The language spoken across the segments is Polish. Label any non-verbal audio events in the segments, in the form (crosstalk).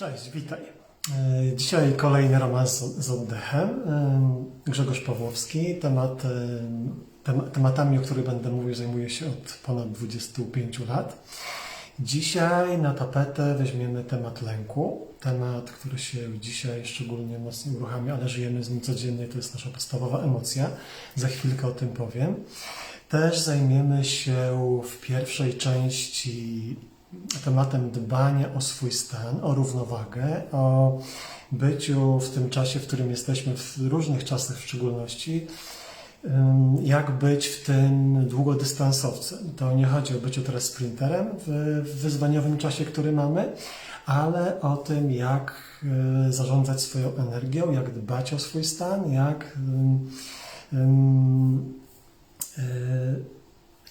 Cześć, witaj. E, Dzisiaj kolejny romans z- oddechem. E, Grzegorz Pawłowski. Temat, e, tem- tematami, o których będę mówił, zajmuję się od ponad 25 lat. Dzisiaj na tapetę weźmiemy temat lęku. Temat, który się dzisiaj szczególnie mocno uruchamia, ale żyjemy z nim codziennie, to jest nasza podstawowa emocja. Za chwilkę o tym powiem. Też zajmiemy się w pierwszej części tematem dbania o swój stan, o równowagę, o byciu w tym czasie, w którym jesteśmy, w różnych czasach w szczególności, jak być w tym długodystansowcem. To nie chodzi o byciu teraz sprinterem w, wyzwaniowym czasie, który mamy, ale o tym, jak y, zarządzać swoją energią, jak dbać o swój stan, jak y,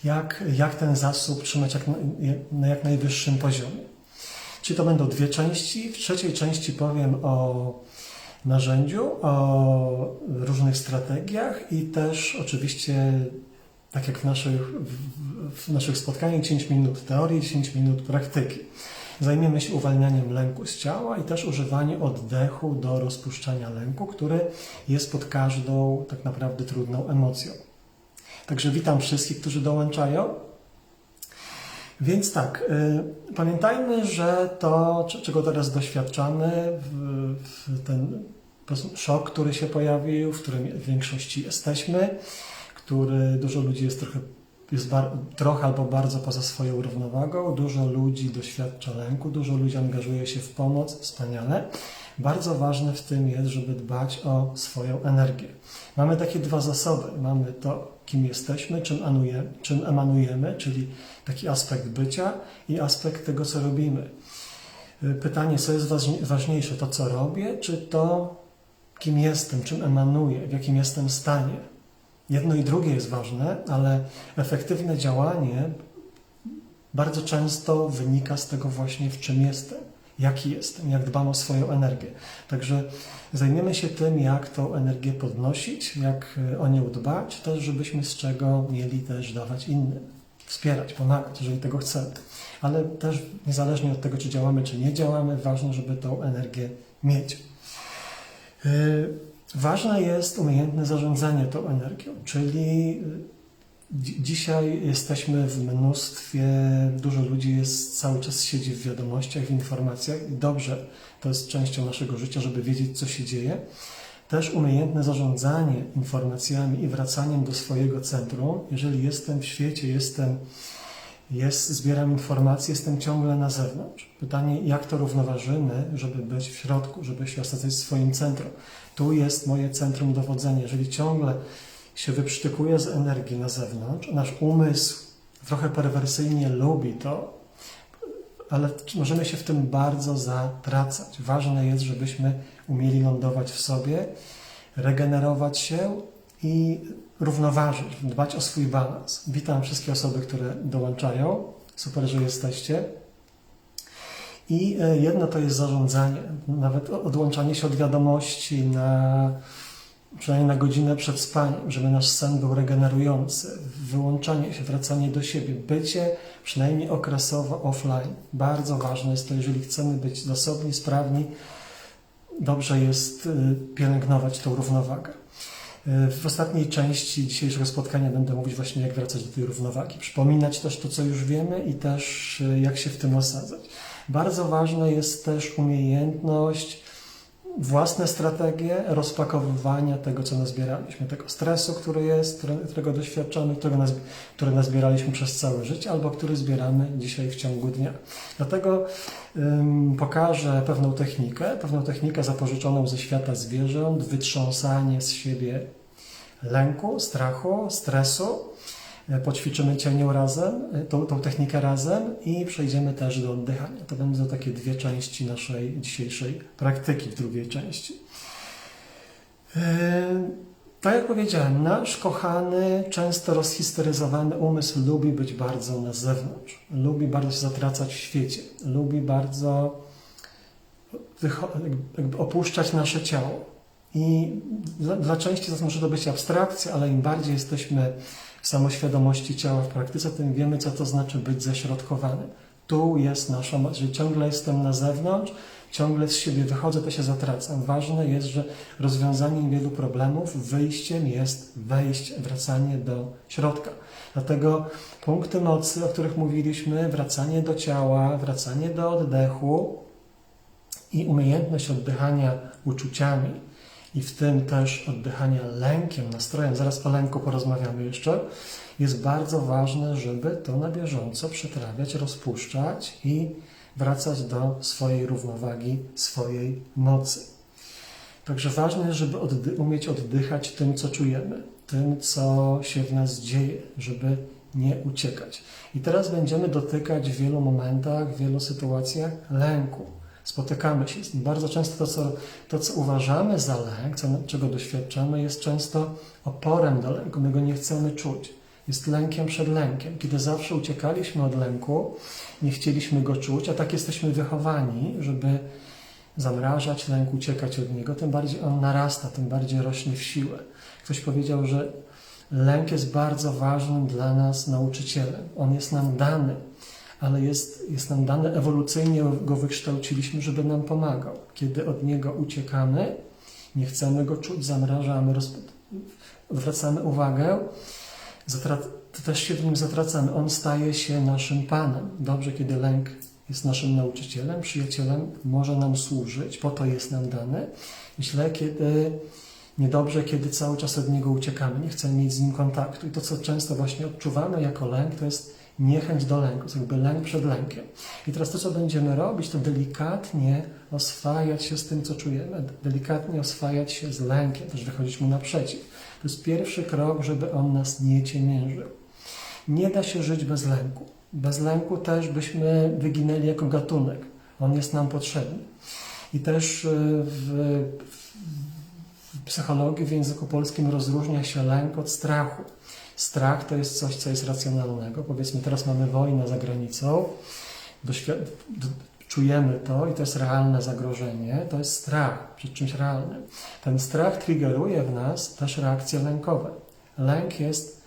jak, jak ten zasób trzymać jak na, jak najwyższym poziomie. Czyli to będą dwie części. W trzeciej części powiem o narzędziu, o różnych strategiach i też oczywiście, tak jak w naszych, w naszych spotkaniach, 10 minut teorii, 10 minut praktyki. Zajmiemy się uwalnianiem lęku z ciała i też używaniem oddechu do rozpuszczania lęku, który jest pod każdą tak naprawdę trudną emocją. Także witam wszystkich, którzy dołączają. Więc tak, y, pamiętajmy, że to, czego teraz doświadczamy, w, w ten szok, który się pojawił, w którym w większości jesteśmy, który dużo ludzi jest trochę, jest bar, trochę albo bardzo poza swoją równowagą, dużo ludzi doświadcza lęku, dużo ludzi angażuje się w pomoc, wspaniale. Bardzo ważne w tym jest, żeby dbać o swoją energię. Mamy takie dwa zasoby. Mamy to, kim jesteśmy, czym, anuje, czym emanujemy, czyli taki aspekt bycia i aspekt tego, co robimy. Y, Pytanie, co jest ważni- ważniejsze, to co robię, czy to, kim jestem, czym emanuję, w jakim jestem stanie. Jedno i drugie jest ważne, ale efektywne działanie bardzo często wynika z tego właśnie, w czym jestem, jaki jestem, jak dbam o swoją energię. Także zajmiemy się tym, jak tą energię podnosić, jak y, o nią dbać, też żebyśmy z czego mieli też dawać innym, wspierać, pomagać, jeżeli tego chcemy. Ale też niezależnie od tego, czy działamy, czy nie działamy, ważne, żeby tą energię mieć. Y, Ważne jest umiejętne zarządzanie tą energią, czyli dzi- dzisiaj jesteśmy w mnóstwie, dużo ludzi jest cały czas siedzi w wiadomościach, w informacjach i dobrze, to jest częścią naszego życia, żeby wiedzieć, co się dzieje. Też umiejętne zarządzanie informacjami i wracaniem do swojego centrum. Jeżeli jestem w świecie, jestem, jest, zbieram informacje, jestem ciągle na zewnątrz. Pytanie, jak to równoważymy, żeby być w środku, żeby się w swoim centrum. Tu jest moje centrum dowodzenia. Jeżeli ciągle się wyprztykuję z energii na zewnątrz, nasz umysł trochę perwersyjnie lubi to, ale możemy się w tym bardzo zatracać. Ważne jest, żebyśmy umieli lądować w sobie, regenerować się i równoważyć, dbać o swój balans. Witam wszystkie osoby, które dołączają. Super, że jesteście. I e, jedno to jest zarządzanie, nawet odłączanie się od wiadomości na przynajmniej na godzinę przed spaniem, żeby nasz sen był regenerujący, wyłączanie się, wracanie do siebie, bycie przynajmniej okresowo offline. Bardzo ważne jest to, jeżeli chcemy być zasobni, sprawni, dobrze jest y, pielęgnować tą równowagę. Y, W ostatniej części dzisiejszego spotkania będę mówić właśnie, jak wracać do tej równowagi. Przypominać też to, co już wiemy i też y, jak się w tym osadzać. Bardzo ważna jest też umiejętność, własne strategie rozpakowywania tego, co nazbieraliśmy, tego stresu, który jest, które- którego doświadczamy, którego naz, który nazbieraliśmy przez całe życie, albo który zbieramy dzisiaj w ciągu dnia. Dlatego ym, pokażę pewną technikę, pewną technikę zapożyczoną ze świata zwierząt, wytrząsanie z siebie lęku, strachu, stresu. E, Poćwiczymy cienią razem, e, tą, tą technikę razem i przejdziemy też do oddychania. To będą takie dwie części naszej dzisiejszej praktyki w drugiej części. E, Tak jak powiedziałem, nasz kochany, często rozhistoryzowany umysł lubi być bardzo na zewnątrz. Lubi bardzo się zatracać w świecie. Lubi bardzo opuszczać nasze ciało. I dla, dla części z nas może to być abstrakcja, ale im bardziej jesteśmy samoświadomości ciała w praktyce, tym wiemy, co to znaczy być ześrodkowanym. Tu jest nasza moc, że ciągle jestem na zewnątrz, ciągle z siebie wychodzę, to się zatracam. Ważne jest, że rozwiązaniem wielu problemów, wyjściem jest wejście, wracanie do środka. Dlatego punkty mocy, o których mówiliśmy, wracanie do ciała, wracanie do oddechu i umiejętność oddychania uczuciami i w tym też oddychania lękiem, nastrojem, zaraz o lęku porozmawiamy jeszcze, jest bardzo ważne, żeby to na bieżąco przetrawiać, rozpuszczać i wracać do swojej równowagi, swojej mocy. Także ważne jest, żeby oddy- umieć oddychać tym, co czujemy, tym, co się w nas dzieje, żeby nie uciekać. I teraz będziemy dotykać w wielu momentach, w wielu sytuacjach lęku. Spotykamy się z nim. Bardzo często to, co, to, co uważamy za lęk, co, czego doświadczamy, jest często oporem do lęku. My go nie chcemy czuć. Jest lękiem przed lękiem. Kiedy zawsze uciekaliśmy od lęku, nie chcieliśmy go czuć, a tak jesteśmy wychowani, żeby zamrażać lęk, uciekać od niego, tym bardziej on narasta, tym bardziej rośnie w siłę. Ktoś powiedział, że lęk jest bardzo ważnym dla nas nauczycielem. On jest nam dany, ale jest, jest nam dany ewolucyjnie, go wykształciliśmy, żeby nam pomagał. Kiedy od niego uciekamy, nie chcemy go czuć, zamrażamy, roz... zwracamy uwagę, zatrat... też się w nim zatracamy. On staje się naszym Panem. Dobrze, kiedy lęk jest naszym nauczycielem, przyjacielem, może nam służyć, po to jest nam dany. Źle, kiedy niedobrze, kiedy cały czas od niego uciekamy, nie chcemy mieć z nim kontaktu. I to, co często właśnie odczuwamy jako lęk, to jest niechęć do lęku, to jakby lęk przed lękiem. I teraz to, co będziemy robić, to delikatnie oswajać się z tym, co czujemy, delikatnie oswajać się z lękiem, też wychodzić mu naprzeciw. To jest pierwszy krok, żeby on nas nie ciemiężył. Nie da się żyć bez lęku. Bez lęku też byśmy wyginęli jako gatunek. On jest nam potrzebny. I też y, w, w psychologii, w języku polskim rozróżnia się lęk od strachu. Strach to jest coś, co jest racjonalnego. Powiedzmy, teraz mamy wojnę za granicą, czujemy to i to jest realne zagrożenie. To jest strach przed czymś realnym. Ten strach triggeruje w nas też reakcje lękowe. Lęk jest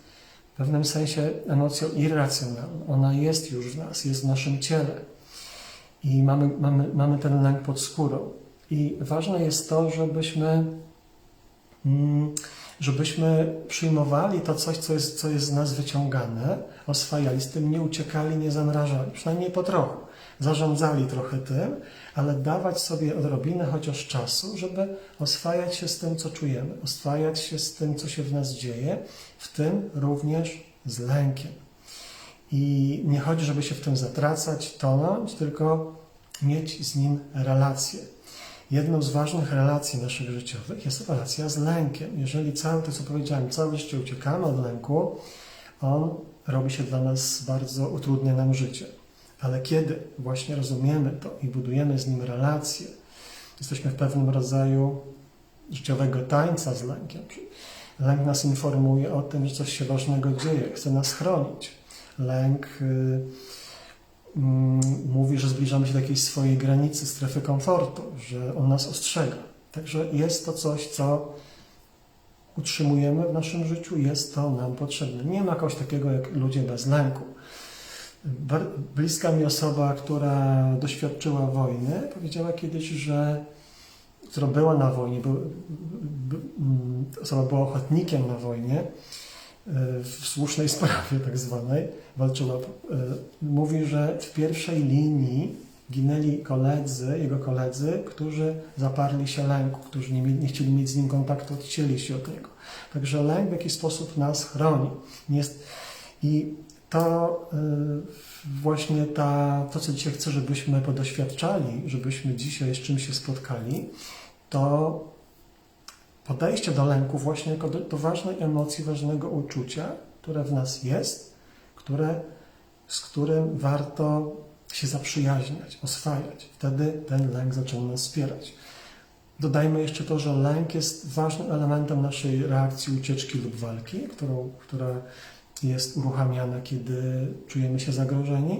w pewnym sensie emocją irracjonalną. Ona jest już w nas, jest w naszym ciele. I mamy, mamy, mamy ten lęk pod skórą. I ważne jest to, żebyśmy, żebyśmy przyjmowali to coś, co jest, co jest z nas wyciągane, oswajali z tym, nie uciekali, nie zamrażali, przynajmniej po trochu. Zarządzali trochę tym, ale dawać sobie odrobinę chociaż czasu, żeby oswajać się z tym, co czujemy, oswajać się z tym, co się w nas dzieje, w tym również z lękiem. I nie chodzi, żeby się w tym zatracać, tonąć, tylko mieć z nim relację. Jedną z ważnych relacji naszych życiowych jest relacja z lękiem. Jeżeli całe to, co powiedziałem, całe życie uciekamy od lęku, on robi się dla nas bardzo, utrudnia nam życie. Ale kiedy właśnie rozumiemy to i budujemy z nim relację, jesteśmy w pewnym rodzaju życiowego tańca z lękiem. Lęk nas informuje o tym, że coś się ważnego dzieje, chce nas chronić. Lęk y, mm, mówi, że zbliżamy się do jakiejś swojej granicy, strefy komfortu, że on nas ostrzega. Także jest to coś, co utrzymujemy w naszym życiu, jest to nam potrzebne. Nie ma kogoś takiego jak ludzie bez lęku. Bliska mi osoba, która doświadczyła wojny, powiedziała kiedyś, że która była na wojnie, był, b, mm, osoba była ochotnikiem na wojnie, w słusznej sprawie tak zwanej, walczyła. y, Mówi, że w pierwszej linii ginęli koledzy, jego koledzy, którzy zaparli się lęku, którzy nie, nie chcieli mieć z nim kontaktu, odcięli się od niego. Także lęk w jakiś sposób nas chroni. Jest, I to y, właśnie ta, to, co dzisiaj chcę, żebyśmy podoświadczali, żebyśmy dzisiaj z czym się spotkali, to podejście do lęku właśnie jako do, do ważnej emocji, ważnego uczucia, które w nas jest, które, z którym warto się zaprzyjaźniać, oswajać. Wtedy ten lęk zaczyna nas wspierać. Dodajmy jeszcze to, że lęk jest ważnym elementem naszej reakcji ucieczki lub walki, którą, która jest uruchamiana, kiedy czujemy się zagrożeni.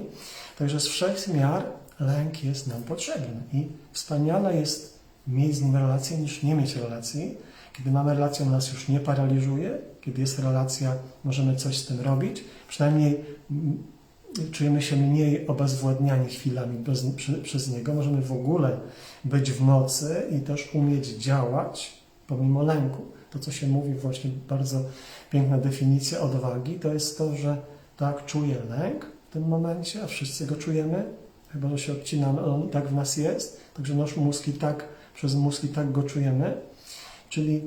Także z wszech miar lęk jest nam potrzebny i wspaniale jest mieć z nim relację niż nie mieć relacji. Kiedy mamy relację, nas już nie paraliżuje. Kiedy jest relacja, możemy coś z tym robić. Przynajmniej mm, czujemy się mniej obezwładniani chwilami bez, przy, przez niego, możemy w ogóle być w mocy i też umieć działać pomimo lęku. To, co się mówi, właśnie bardzo piękna definicja odwagi, to jest to, że tak czuję lęk w tym momencie, a wszyscy go czujemy, chyba że się odcinamy, on tak w nas jest, także nasz mózg i tak, przez mózg i tak go czujemy. Czyli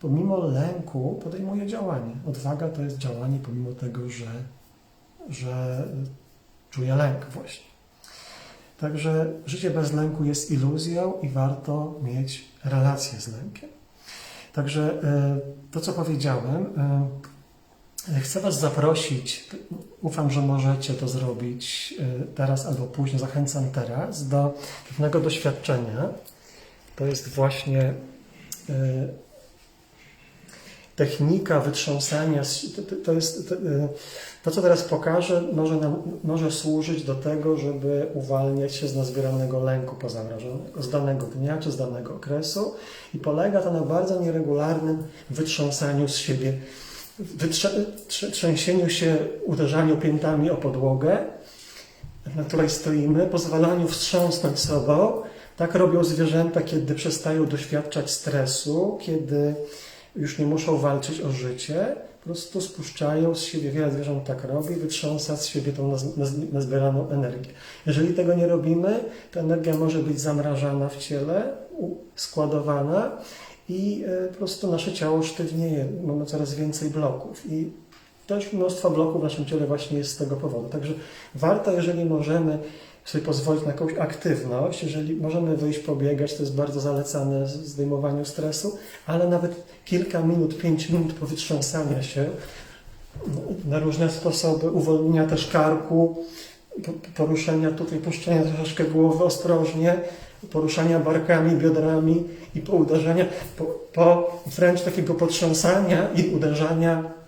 pomimo lęku podejmuję działanie. Odwaga to jest działanie pomimo tego, że, że czuję lęk właśnie. Także życie bez lęku jest iluzją i warto mieć relację z lękiem. Także e, to, co powiedziałem, e, chcę Was zaprosić, ufam, że możecie to zrobić e, teraz albo później, zachęcam teraz do pewnego doświadczenia. To jest właśnie technika wytrząsania, to, to jest to, to, co teraz pokażę, może, nam, może służyć do tego, żeby uwalniać się z nazbieranego lęku pozamrażonego, z danego dnia czy z danego okresu i polega to na bardzo nieregularnym wytrząsaniu z siebie, trzęsieniu się, uderzaniu piętami o podłogę, na której stoimy, pozwalaniu wstrząsnąć sobą. Tak robią zwierzęta, kiedy przestają doświadczać stresu, kiedy już nie muszą walczyć o życie, po prostu spuszczają z siebie, wiele zwierząt tak robi, wytrząsa z siebie tą naz, naz, nazbieraną energię. Jeżeli tego nie robimy, ta energia może być zamrażana w ciele, składowana i e, po prostu nasze ciało sztywnieje, mamy coraz więcej bloków i też mnóstwo bloków w naszym ciele właśnie jest z tego powodu. Także warto, jeżeli możemy sobie pozwolić na jakąś aktywność, jeżeli możemy wyjść pobiegać, to jest bardzo zalecane w zdejmowaniu stresu, ale nawet kilka minut, pięć minut powytrząsania się na różne sposoby, uwolnienia też karku, poruszenia tutaj, puszczenia troszeczkę głowy ostrożnie, poruszania barkami, biodrami i po uderzenia, po, po wręcz takiego potrząsania i uderzania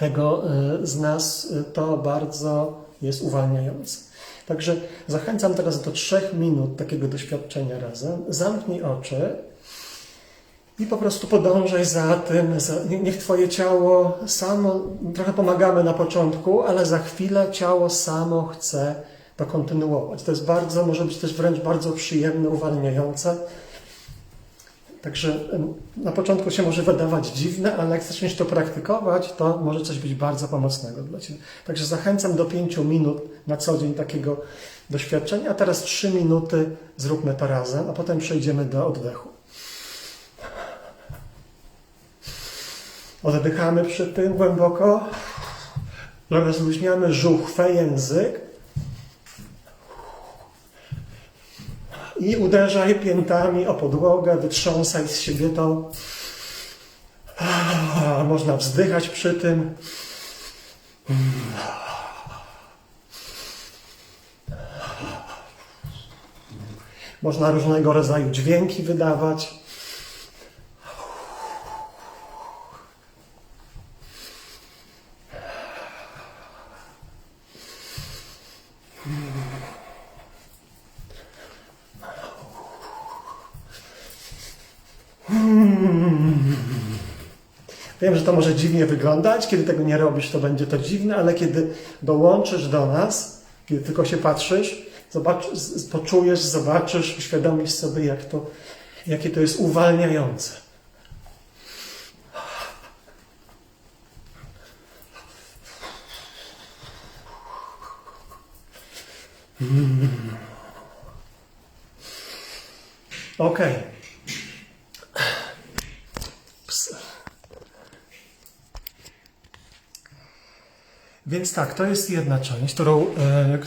tego y, z nas, y, to bardzo jest uwalniające. Także zachęcam teraz do trzech minut takiego doświadczenia razem. Zamknij oczy i po prostu podążaj za tym. Niech Twoje ciało samo, trochę pomagamy na początku, ale za chwilę ciało samo chce to kontynuować. To jest bardzo, może być też wręcz bardzo przyjemne, uwalniające. Także na początku się może wydawać dziwne, ale jak zaczniesz to praktykować, to może coś być bardzo pomocnego dla Ciebie. Także zachęcam do pięciu minut na co dzień takiego doświadczenia. A teraz trzy minuty zróbmy to razem, a potem przejdziemy do oddechu. Oddychamy przy tym głęboko. Rozluźniamy żuchwę, język. I uderzaj piętami o podłogę, wytrząsaj z siebie to. Można wzdychać przy tym. Można różnego rodzaju dźwięki wydawać. Wiem, że to może dziwnie wyglądać, kiedy tego nie robisz, to będzie to dziwne, ale kiedy dołączysz do nas, kiedy tylko się patrzysz, zobacz, poczujesz, zobaczysz, uświadomisz sobie, jak to, jakie to jest uwalniające. Mm. Okej. Okay. Tak, to jest jedna część, którą, e,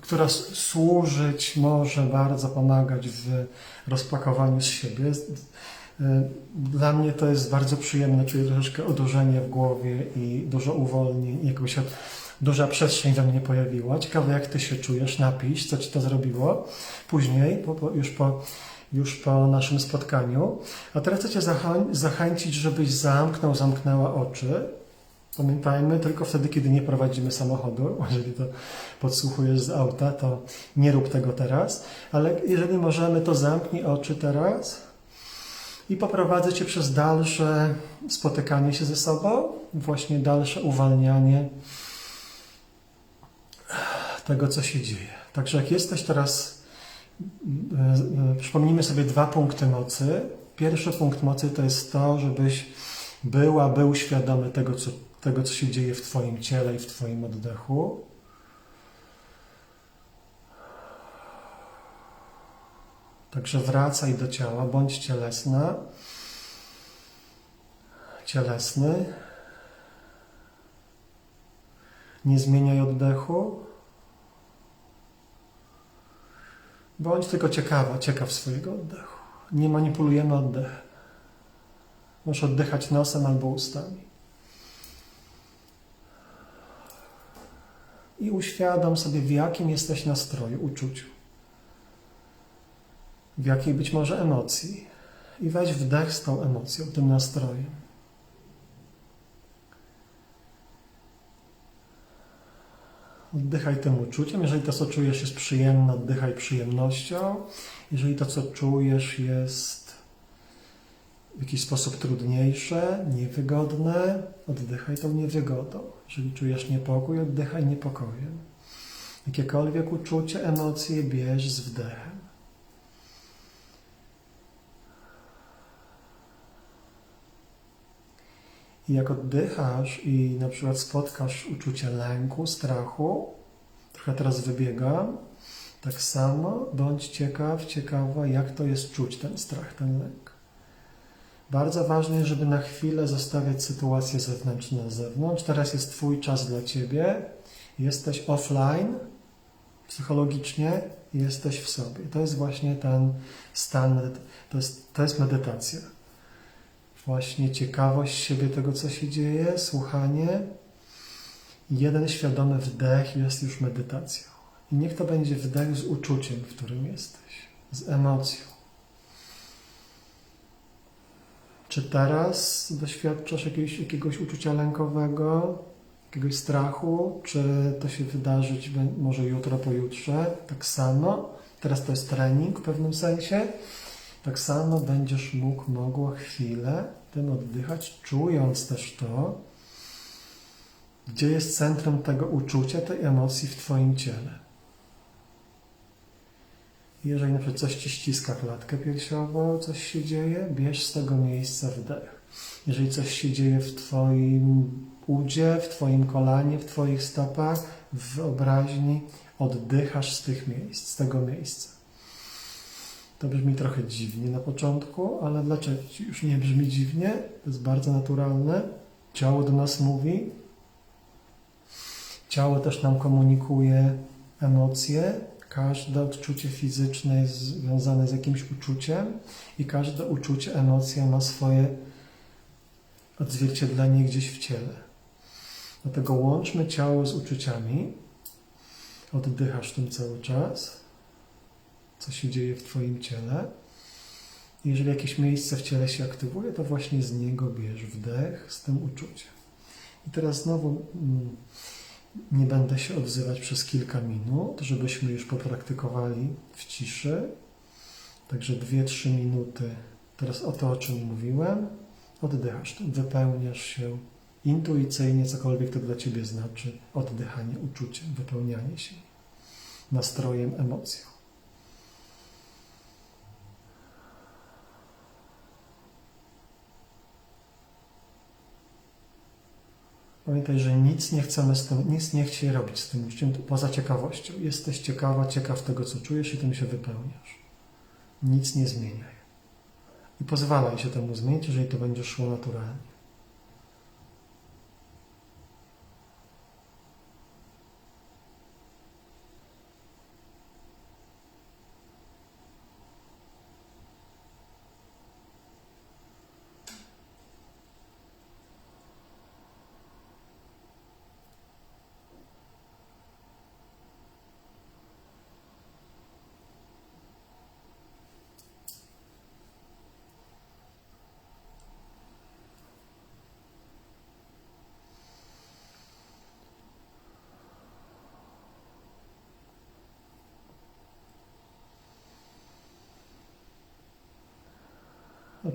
która służyć może bardzo pomagać w rozpakowaniu z siebie. E, dla mnie to jest bardzo przyjemne, czuję troszeczkę odurzenie w głowie i dużo uwolnień, i jakoś duża przestrzeń we mnie pojawiła. Ciekawe, jak Ty się czujesz, napisz, co Ci to zrobiło później, po, po, już, po, już po naszym spotkaniu. A teraz chcę Cię zachęcić, żebyś zamknął, zamknęła oczy Pamiętajmy, tylko wtedy, kiedy nie prowadzimy samochodu, (laughs) jeżeli to podsłuchujesz z auta, to nie rób tego teraz, ale jeżeli możemy, to zamknij oczy teraz i poprowadzę Cię przez dalsze spotykanie się ze sobą, właśnie dalsze uwalnianie tego, co się dzieje. Także jak jesteś teraz, e, e, przypomnijmy sobie dwa punkty mocy. Pierwszy punkt mocy to jest to, żebyś była, był świadomy tego, co, tego, co się dzieje w Twoim ciele i w Twoim oddechu. Także wracaj do ciała, bądź cielesna, cielesny. Nie zmieniaj oddechu. Bądź tylko ciekawa, ciekaw swojego oddechu. Nie manipulujemy oddechem. Możesz oddychać nosem albo ustami. I uświadom sobie, w jakim jesteś nastroju, uczuciu. W jakiej być może emocji. I weź wdech z tą emocją, tym nastrojem. Oddychaj tym uczuciem. Jeżeli to, co czujesz, jest przyjemne, oddychaj przyjemnością. Jeżeli to, co czujesz, jest w jakiś sposób trudniejsze, niewygodne, oddychaj tą niewygodą. Jeżeli czujesz niepokój, oddychaj niepokojem. Jakiekolwiek uczucie, emocje bierz z wdechem. I jak oddychasz i na przykład spotkasz uczucie lęku, strachu, trochę teraz wybiegam, tak samo bądź ciekaw, ciekawa, jak to jest czuć ten strach, ten lęk. Bardzo ważne jest, żeby na chwilę zostawiać sytuację zewnętrzną na zewnątrz. Teraz jest Twój czas dla Ciebie. Jesteś offline psychologicznie, jesteś w sobie. To jest właśnie ten stan, to jest, to jest medytacja właśnie ciekawość siebie, tego co się dzieje, słuchanie. Jeden świadomy wdech jest już medytacją. I niech to będzie wdech z uczuciem, w którym jesteś, z emocją. Czy teraz doświadczasz jakiegoś, jakiegoś uczucia lękowego, jakiegoś strachu? Czy to się wydarzyć może jutro, pojutrze? Tak samo. Teraz to jest trening w pewnym sensie. Tak samo będziesz mógł, mogła chwilę tym oddychać, czując też to, gdzie jest centrum tego uczucia, tej emocji w Twoim ciele. Jeżeli na przykład coś Ci ściska klatkę piersiową, coś się dzieje, bierz z tego miejsca wdech. Jeżeli coś się dzieje w Twoim udzie, w Twoim kolanie, w Twoich stopach, w wyobraźni, oddychasz z tych miejsc, z tego miejsca. To brzmi trochę dziwnie na początku, ale dlaczego już nie brzmi dziwnie? To jest bardzo naturalne. Ciało do nas mówi. Ciało też nam komunikuje emocje. Każde odczucie fizyczne jest związane z jakimś uczuciem i każde uczucie, emocja ma swoje odzwierciedlenie gdzieś w ciele. Dlatego łączmy ciało z uczuciami. Oddychasz tym cały czas co się dzieje w Twoim ciele. Jeżeli jakieś miejsce w ciele się aktywuje, to właśnie z niego bierz wdech z tym uczuciem. I teraz znowu mm, nie będę się odzywać przez kilka minut, żebyśmy już popraktykowali w ciszy. Także 2-3 minuty. Teraz o to, o czym mówiłem. Oddychasz, wypełniasz się intuicyjnie, cokolwiek to dla Ciebie znaczy, oddychanie uczuciem, wypełnianie się nastrojem, emocją. Pamiętaj, że nic nie chcemy z tym, nic nie chcesz robić z tym uczuciem poza ciekawością. Jesteś ciekawa, ciekaw tego, co czujesz i tym się wypełniasz. Nic nie zmieniaj. I pozwalaj się temu zmienić, jeżeli to będzie szło naturalnie.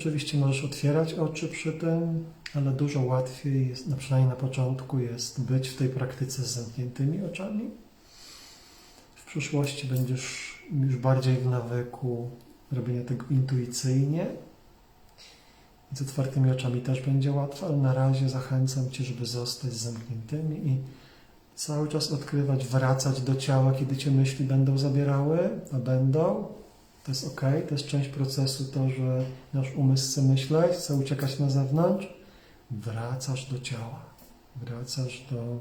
Oczywiście możesz otwierać oczy przy tym, ale dużo łatwiej jest, no przynajmniej na początku, jest być w tej praktyce z zamkniętymi oczami. przyszłości będziesz już bardziej w nawyku robienia tego intuicyjnie. I z otwartymi oczami też będzie łatwo, ale na razie zachęcam Cię, żeby zostać z zamkniętymi i cały czas odkrywać, wracać do ciała, kiedy Cię myśli będą zabierały, a będą. To jest ok, to jest część procesu, to, że nasz umysł chce myśleć, chce uciekać na zewnątrz. Wracasz do ciała, wracasz do,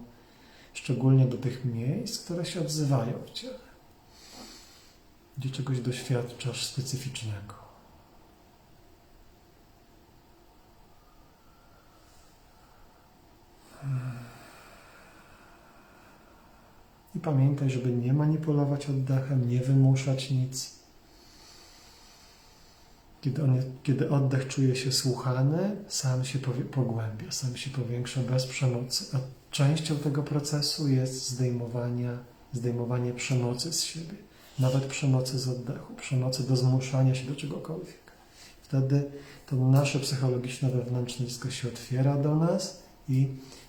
szczególnie do tych miejsc, które się odzywają w ciele, gdzie czegoś doświadczasz specyficznego. I pamiętaj, żeby nie manipulować oddechem, nie wymuszać nic. Kiedy, on, kiedy oddech czuje się słuchany, sam się pogłębia, sam się powiększa bez przemocy. A częścią tego procesu jest zdejmowanie, zdejmowanie przemocy z siebie. Nawet przemocy z oddechu, przemocy do zmuszania się do czegokolwiek. Wtedy to nasze psychologiczne wewnętrzne dziecko się otwiera do nas i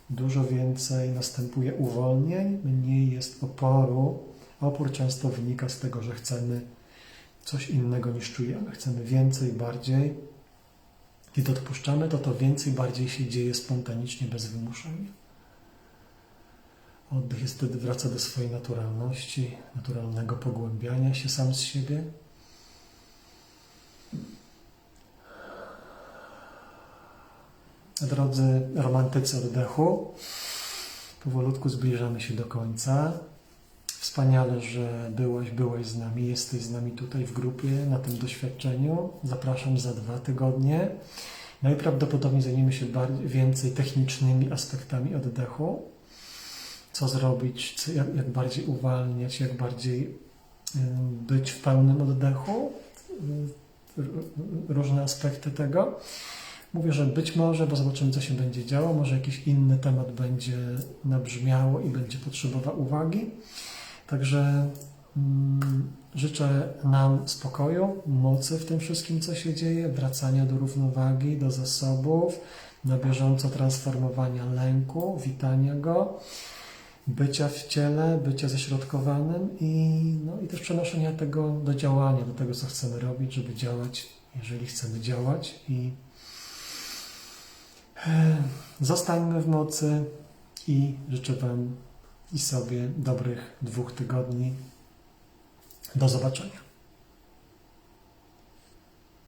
dużo więcej następuje uwolnień, mniej jest oporu. Opór często wynika z tego, że chcemy coś innego niż czujemy. Chcemy więcej, bardziej. Kiedy odpuszczamy, to to więcej, bardziej się dzieje spontanicznie, bez wymuszenia. Oddech jest wtedy wraca do swojej naturalności, naturalnego pogłębiania się sam z siebie. Drodzy romantycy oddechu, powolutku zbliżamy się do końca. Wspaniale, że byłeś, byłeś z nami, jesteś z nami tutaj w grupie na tym doświadczeniu. Zapraszam za dwa tygodnie. Najprawdopodobniej zajmiemy się bardziej, więcej technicznymi aspektami oddechu. Co zrobić, co, jak, jak bardziej uwalniać, jak bardziej być w pełnym oddechu. Różne aspekty tego. Mówię, że być może, bo zobaczymy, co się będzie działo, może jakiś inny temat będzie nabrzmiało i będzie potrzebował uwagi. Także mm, życzę nam spokoju, mocy w tym wszystkim, co się dzieje, wracania do równowagi, do zasobów, na bieżąco transformowania lęku, witania go, bycia w ciele, bycia ześrodkowanym i, no, i też przenoszenia tego do działania, do tego, co chcemy robić, żeby działać, jeżeli chcemy działać. I e, Zostańmy w mocy i życzę Wam i sobie dobrych dwóch tygodni. Do zobaczenia.